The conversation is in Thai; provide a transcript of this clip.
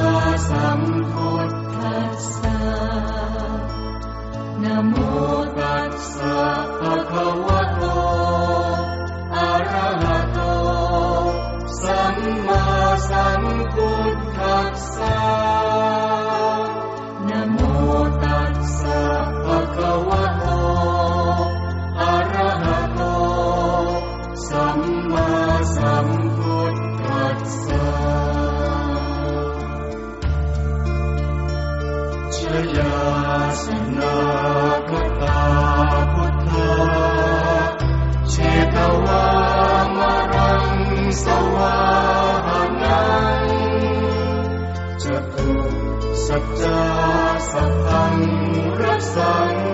us. ชยาสนากตาพุทธาเชตวามรังสวานังจะตุสัจจาสัตังรักสัง